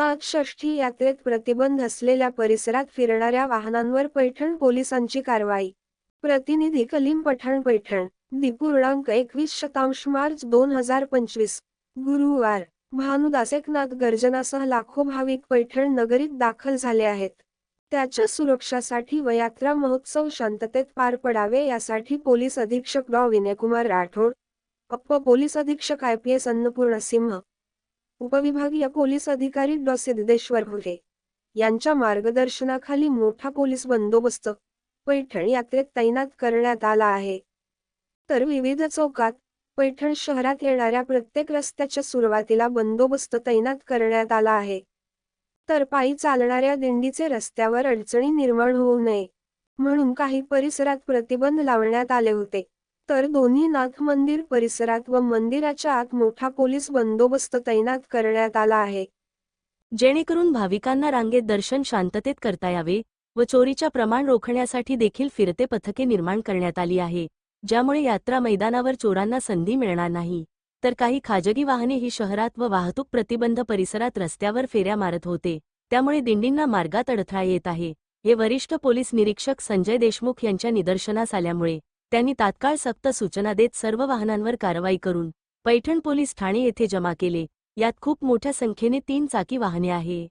नाथषष्ठी यात्रेत प्रतिबंध असलेल्या परिसरात फिरणाऱ्या वाहनांवर पैठण पोलिसांची कारवाई. प्रतिनिधी कलीम पठाण पैठण दिपूर्णांक एकवीस शतांश मार्च दोन हजार पंचवीस. गुरुवार भानुदास एकनाथ गर्जनासह लाखो भाविक पैठण नगरीत दाखल झाले आहेत. त्याच्या सुरक्षासाठी व यात्रा महोत्सव शांततेत पार पडावे यासाठी पोलीस अधीक्षक डॉ. विनयकुमार राठोड अप्प पोलीस अधीक्षक I P S Annapurna Singh उपविभागीय पोलीस अधिकारी डॉ. सिद्धेश्वर यांच्या मार्गदर्शनाखाली मोठा पोलीस बंदोबस्त पैठण यात्रेत तैनात करण्यात आला आहे. तर विविध चौकात पैठण शहरात येणाऱ्या प्रत्येक रस्त्याच्या सुरुवातीला बंदोबस्त तैनात करण्यात आला आहे. तर पायी चालणाऱ्या दिंडीचे रस्त्यावर अडचणी निर्माण होऊ नये म्हणून काही परिसरात प्रतिबंध लावण्यात आले होते. तर दोन्ही नाथ मंदिर परिसरात व मंदिराच्या आत मोठा पोलीस बंदोबस्त तैनात करण्यात आला आहे. जेणेकरून भाविकांना रांगेत दर्शन शांततेत करता यावे व चोरीच्या प्रमाण रोखण्यासाठी देखील फिरते पथके निर्माण करण्यात आली आहे ज्यामुळे यात्रा मैदानावर चोरांना संधी मिळणार नाही. तर काही खाजगी वाहने ही शहरात व वाहतूक प्रतिबंध परिसरात रस्त्यावर फेऱ्या मारत होते त्यामुळे दिंडींना मार्गात अडथळा येत आहे. हे वरिष्ठ पोलीस निरीक्षक संजय देशमुख यांच्या निदर्शनास आल्यामुळे त्यांनी तात्काळ सक्त सूचना देत सर्व वाहनांवर कारवाई करून पैठण पोलीस ठाणे येथे जमा केले. यात खूप मोठ्या संख्येने तीन चाकी वाहने आहे.